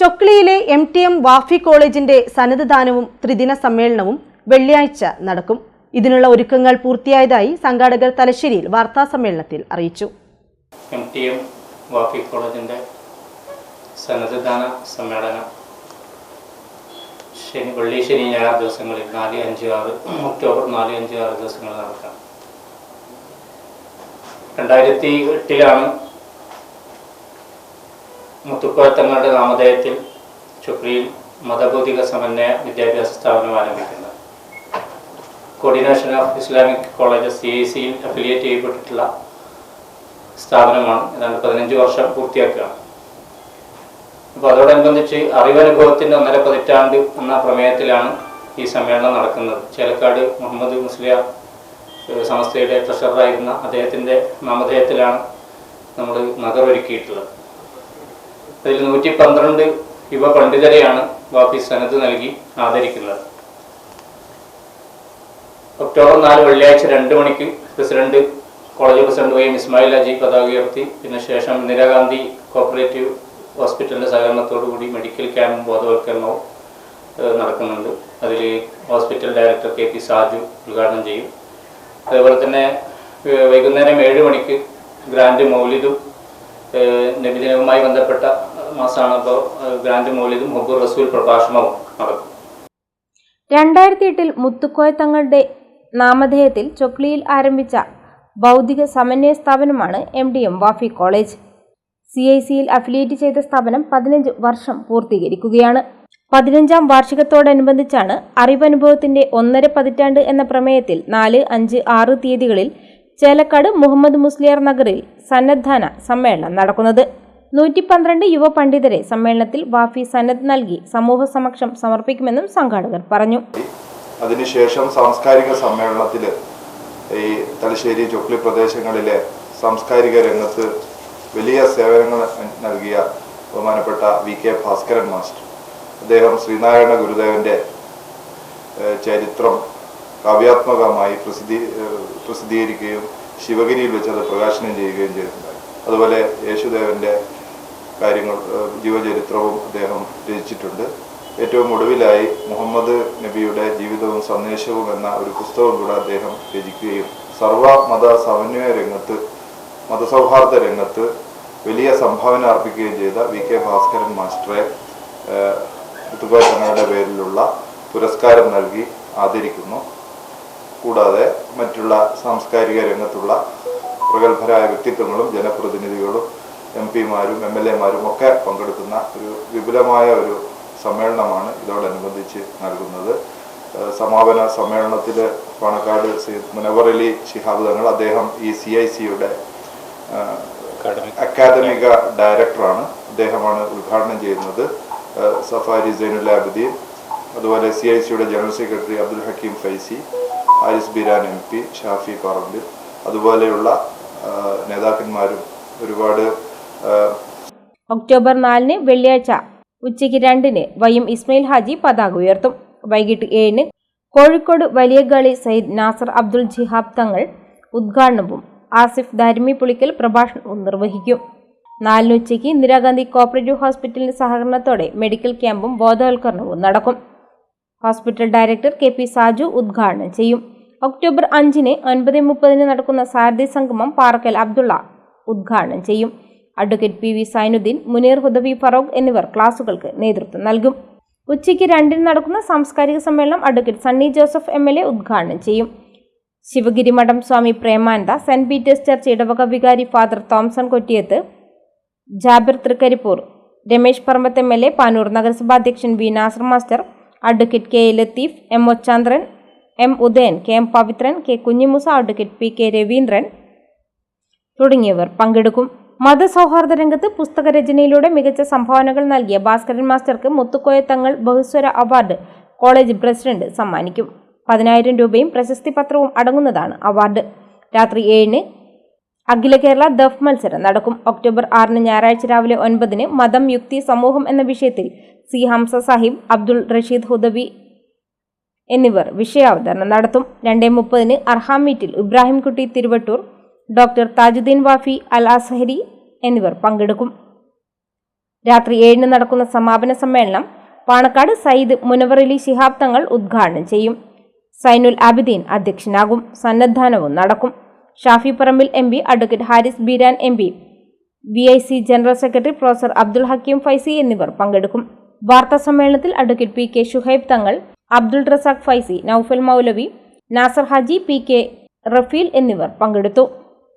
ചൊക്ലിയിലെ M T M Wafy കോളേജിന്റെ സന്നദ്ധദാനവും ത്രിദിന സമ്മേളനവും വെള്ളിയാഴ്ച നടക്കും. ഇതിനുള്ള ഒരുക്കങ്ങൾ പൂർത്തിയായതായി സംഘാടകർ തലശ്ശേരിയിൽ വാർത്താ സമ്മേളനത്തിൽ അറിയിച്ചു. എം ടി എം വാഫി കോളേജിന്റെ സന്നദ്ധദാന സമ്മേളനം ശനി വെള്ളി ശനി ഞായർ ദിവസങ്ങളിൽ നാല് അഞ്ച് ആറ് ഒക്ടോബർ നാല് അഞ്ച് ആറ് ദിവസങ്ങളിൽ നടക്കാം. രണ്ടായിരത്തി എട്ടിലാണ് മുത്തുക്കോയത്തങ്ങളുടെ നാമധേയത്തിൽ ചുക്രിയിൽ മതബൗദ്ധിക സമന്വയ വിദ്യാഭ്യാസ സ്ഥാപനം ആരംഭിക്കുന്നത്. Coordination of Islamic college C I സിയിൽ അഫിലിയേറ്റ് ചെയ്യപ്പെട്ടിട്ടുള്ള സ്ഥാപനമാണ്. ഏതാണ്ട് പതിനഞ്ച് വർഷം പൂർത്തിയാക്കുക. അപ്പോൾ അതോടനുബന്ധിച്ച് അറിവനുഭവത്തിന്റെ ഒന്നര പതിറ്റാണ്ട് എന്ന പ്രമേയത്തിലാണ് ഈ സമ്മേളനം നടക്കുന്നത്. ചേലക്കാട് മുഹമ്മദ് മുസ്ലിയാർ സമസ്തയുടെ ട്രഷററായിരുന്ന അദ്ദേഹത്തിന്റെ നാമധേയത്തിലാണ് നമ്മൾ നഗർ ഒരുക്കിയിട്ടുള്ളത്. അതിൽ നൂറ്റി പന്ത്രണ്ട് യുവ പണ്ഡിതരെയാണ് വാപ്പി സനത്ത് നൽകി ആദരിക്കുന്നത്. ഒക്ടോബർ നാല് വെള്ളിയാഴ്ച രണ്ട് മണിക്ക് president college president M Ismail Aji പതാക ഉയർത്തി. പിന്നെ ശേഷം ഇന്ദിരാഗാന്ധി കോപ്പറേറ്റീവ് ഹോസ്പിറ്റലിന്റെ സഹകരണത്തോടു കൂടി മെഡിക്കൽ ക്യാമ്പും ബോധവൽക്കരണവും നടക്കുന്നുണ്ട്. അതിൽ hospital director K P Saju ഉദ്ഘാടനം ചെയ്യും. അതേപോലെ തന്നെ വൈകുന്നേരം ഏഴ് മണിക്ക് ഗ്രാൻഡ് മൗലിദും നബിദിനവുമായി ബന്ധപ്പെട്ട ഗ്രാൻഡ് മൗലിദും റസൂൽ പ്രഭാഷണവും നടക്കും. രണ്ടായിരത്തി എട്ടിൽ മുത്തുക്കോയ തങ്ങളുടെ നാമധേയത്തിൽ ചൊക്ലിയിൽ ആരംഭിച്ച ബൗദ്ധിക സമന്വയ സ്ഥാപനമാണ് M D M Wafi college. C I സിയിൽ അഫിലിയേറ്റ് ചെയ്ത സ്ഥാപനം പതിനഞ്ച് വർഷം പൂർത്തീകരിക്കുകയാണ്. പതിനഞ്ചാം വാർഷികത്തോടനുബന്ധിച്ചാണ് അറിവനുഭവത്തിന്റെ ഒന്നര പതിറ്റാണ്ട് എന്ന പ്രമേയത്തിൽ നാല് അഞ്ച് ആറ് തീയതികളിൽ ചേലക്കാട് മുഹമ്മദ് മുസ്ലിയാർ നഗറിൽ സന്നദ്ധാന സമ്മേളനം നടക്കുന്നത്. നൂറ്റി പന്ത്രണ്ട് യുവ പണ്ഡിതരെ സമ്മേളനത്തിൽ വാഫി സന്നദ്ധ നൽകി സമൂഹ സമക്ഷം സമർപ്പിക്കുമെന്നും സംഘാടകർ പറഞ്ഞു. അതിനുശേഷം സാംസ്കാരിക സമ്മേളനത്തിൽ ഈ തലശ്ശേരി ചൊക്ലി പ്രദേശങ്ങളിലെ സാംസ്കാരിക രംഗത്ത് വലിയ സേവനങ്ങൾ നൽകിയ ബഹുമാനപ്പെട്ട വി കെ ഭാസ്കരൻ മാസ്റ്റർ. അദ്ദേഹം ശ്രീനാരായണ ഗുരുദേവന്റെ ചരിത്രം കാവ്യാത്മകമായി പ്രസിദ്ധീ പ്രസിദ്ധീകരിക്കുകയും ശിവഗിരിയിൽ വെച്ച് അത് പ്രകാശനം ചെയ്യുകയും ചെയ്തിട്ടുണ്ടായി. അതുപോലെ യേശുദേവന്റെ കാര്യങ്ങൾ ജീവചരിത്രവും അദ്ദേഹം രചിച്ചിട്ടുണ്ട്. ഏറ്റവും ഒടുവിലായി മുഹമ്മദ് നബിയുടെ ജീവിതവും സന്ദേശവും എന്ന ഒരു പുസ്തകം കൂടെ അദ്ദേഹം രചിക്കുകയും സർവ മത സമന്വയ രംഗത്ത് മതസൗഹാർദ്ദ രംഗത്ത് വലിയ സംഭാവന അർപ്പിക്കുകയും ചെയ്ത വി കെ ഭാസ്കരൻ മാസ്റ്ററെ തങ്ങളുടെ പേരിലുള്ള പുരസ്കാരം നൽകി ആദരിക്കുന്നു. കൂടാതെ മറ്റുള്ള സാംസ്കാരിക രംഗത്തുള്ള പ്രഗത്ഭരായ വ്യക്തിത്വങ്ങളും ജനപ്രതിനിധികളും എം പിമാരും എം എൽ എമാരും ഒക്കെ പങ്കെടുക്കുന്ന ഒരു വിപുലമായ ഒരു സമ്മേളനമാണ് ഇതോടനുബന്ധിച്ച് നൽകുന്നത്. സമാപന സമ്മേളനത്തിൽ പാണക്കാട് സയ്യിദ് മുനവർ അലി ശിഹാബ് തങ്ങൾ അദ്ദേഹം ഈ സി ഐ സിയുടെ അക്കാദമിക ഡയറക്ടറാണ്. അദ്ദേഹമാണ് ഉദ്ഘാടനം ചെയ്യുന്നത്. സഫാരി സൈനുൽ അതുപോലെ സി ഐ സിയുടെ general secretary Abdul Hakeem Faizy Haris Biran M P Shafi Parambil അതുപോലെയുള്ള നേതാക്കന്മാരും ഒരുപാട് ഒക്ടോബർ നാലിന് വെള്ളിയാഴ്ച ഉച്ചയ്ക്ക് രണ്ടിന് വൈം ഇസ്മയിൽ ഹാജി പതാക ഉയർത്തും. വൈകിട്ട് ഏഴിന് കോഴിക്കോട് വലിയകാളി സയ്യിദ് നാസർ അബ്ദുൽ ജിഹാബ് തങ്ങൾ ഉദ്ഘാടനവും ആസിഫ് ദാരിമി പുളിക്കൽ പ്രഭാഷണവും നിർവഹിക്കും. നാലിന് ഉച്ചയ്ക്ക് ഇന്ദിരാഗാന്ധി കോപ്പറേറ്റീവ് ഹോസ്പിറ്റലിന്റെ സഹകരണത്തോടെ മെഡിക്കൽ ക്യാമ്പും ബോധവൽക്കരണവും നടക്കും. Hospital director K P Saju ഉദ്ഘാടനം ചെയ്യും. ഒക്ടോബർ അഞ്ചിന് ഒൻപത് മുപ്പതിന് നടക്കുന്ന സാരഥി സംഗമം പാറക്കൽ അബ്ദുള്ള ഉദ്ഘാടനം ചെയ്യും. Advocate P V Zainuddin Muneer Hudabi Farook എന്നിവർ ക്ലാസുകൾക്ക് നേതൃത്വം നൽകും. ഉച്ചയ്ക്ക് രണ്ടിന് നടക്കുന്ന സാംസ്കാരിക സമ്മേളനം advocate Sunny Joseph M L A ഉദ്ഘാടനം ചെയ്യും. Sivagiri Mutt Swami Premananda Saint Peter's church ഇടവക വികാരി father Thomson Kottiyath Jabir Thrikkaripur Ramesh Parambath M L A Panoor നഗരസഭാ അധ്യക്ഷൻ V Nasar master advocate K Latheef M O Chandran M Udayan K M Pavithran K Kunhimoosa advocate P K Raveendran തുടങ്ങിയവർ പങ്കെടുക്കും. മതസൗഹാർദ്ദ രംഗത്ത് പുസ്തകരചനയിലൂടെ മികച്ച സംഭാവനകൾ നൽകിയ Bhaskaran മാസ്റ്റർക്ക് Muthukoya Thangal ബഹുസ്വര award college president സമ്മാനിക്കും. പതിനായിരം രൂപയും പ്രശസ്തി പത്രവും അടങ്ങുന്നതാണ് അവാർഡ്. രാത്രി ഏഴിന് അഖില കേരള ദഫ് മത്സരം നടക്കും. ഒക്ടോബർ ആറിന് ഞായറാഴ്ച രാവിലെ ഒൻപതിന് മതം യുക്തി സമൂഹം എന്ന വിഷയത്തിൽ സി ഹംസ സാഹിബ് അബ്ദുൾ റഷീദ് ഹുദബി എന്നിവർ വിഷയാവതരണം നടത്തും. രണ്ടേ മുപ്പതിന് അർഹാം മീറ്റിൽ ഇബ്രാഹിംകുട്ടി തിരുവട്ടൂർ ഡോക്ടർ താജുദ്ദീൻ വാഫി അൽ അസഹരി എന്നിവർ പങ്കെടുക്കും. രാത്രി ഏഴിന് നടക്കുന്ന സമാപന സമ്മേളനം പാണക്കാട് സയ്യിദ് മുനവറലി ശിഹാബ് തങ്ങൾ ഉദ്ഘാടനം ചെയ്യും. സൈനുൽ ആബിദീൻ അധ്യക്ഷനാകും. സന്നദ്ധാനവും നടക്കും. Shafi Parambil M P advocate Haris Beeran M P V I C general secretary professor Abdul Hakeem Faizy എന്നിവർ പങ്കെടുക്കും. വാർത്താ സമ്മേളനത്തിൽ advocate P K Shuhaib Thangal Abdul Razak Faizy Noufal Moulavi Nasar Haji P K Rafeel എന്നിവർ പങ്കെടുത്തു.